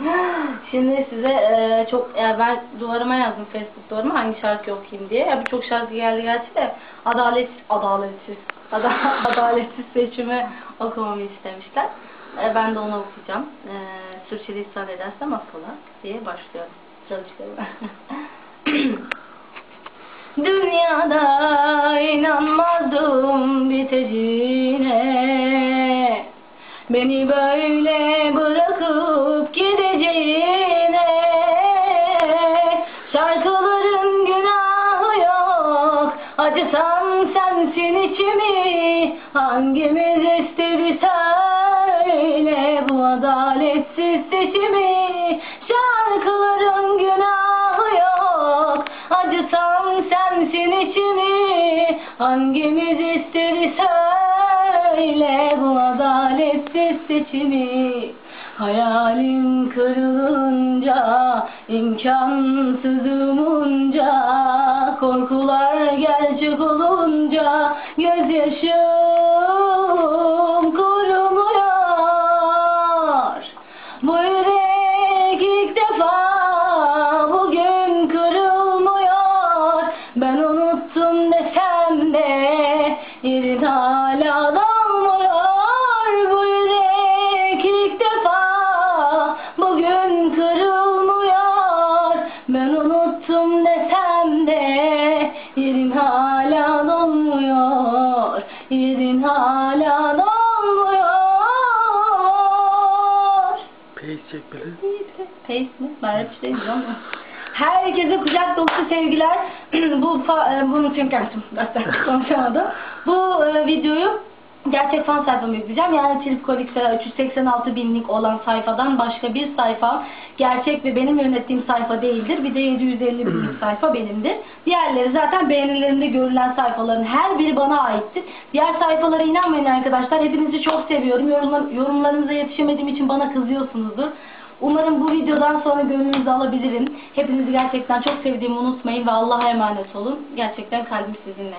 Şimdi size e, çok yani ben duvarıma yazdım Facebook duvarıma hangi şarkı okuyayım diye. Ya birçok şarkı geldi gerçi de adalet adaletsiz ada, adaletsiz seçimi okumamı istemişler. E, ben de onu okuyacağım. E, sürçülisan edersem affola diye başlıyorum çalışmalarıma. Dünyada inanmadım biteceğine Beni böyle bırakıp yok Acısan sensin içimi. Hangimiz istedi söyle Bu adaletsiz seçimi. Şarkıların günahı yok. Acısan sensin içimi. Hangimiz istedi söyle Bu adaletsiz seçimi Hayalim kırılınca imkansız umunca Korkular gerçek olunca Gözyaşım hala dolmuyor Pace çek bile. Pace mi? Ben hep şey diyeceğim. Herkese kucak dolusu sevgiler. bu e, bunu çünkü açtım. Zaten konuşamadım. Bu e, videoyu gerçek fan sayfamı yükleyeceğim. Yani Tripcolic'te 386 binlik olan sayfadan başka bir sayfa gerçek ve benim yönettiğim sayfa değildir. Bir de 750 binlik sayfa benimdir. Diğerleri zaten beğenilerinde görülen sayfaların her biri bana aittir. Diğer sayfalara inanmayın arkadaşlar. Hepinizi çok seviyorum. Yorumlar, yorumlarınıza yetişemediğim için bana kızıyorsunuzdur. Umarım bu videodan sonra gönlünüzü alabilirim. Hepinizi gerçekten çok sevdiğimi unutmayın ve Allah'a emanet olun. Gerçekten kalbim sizinle.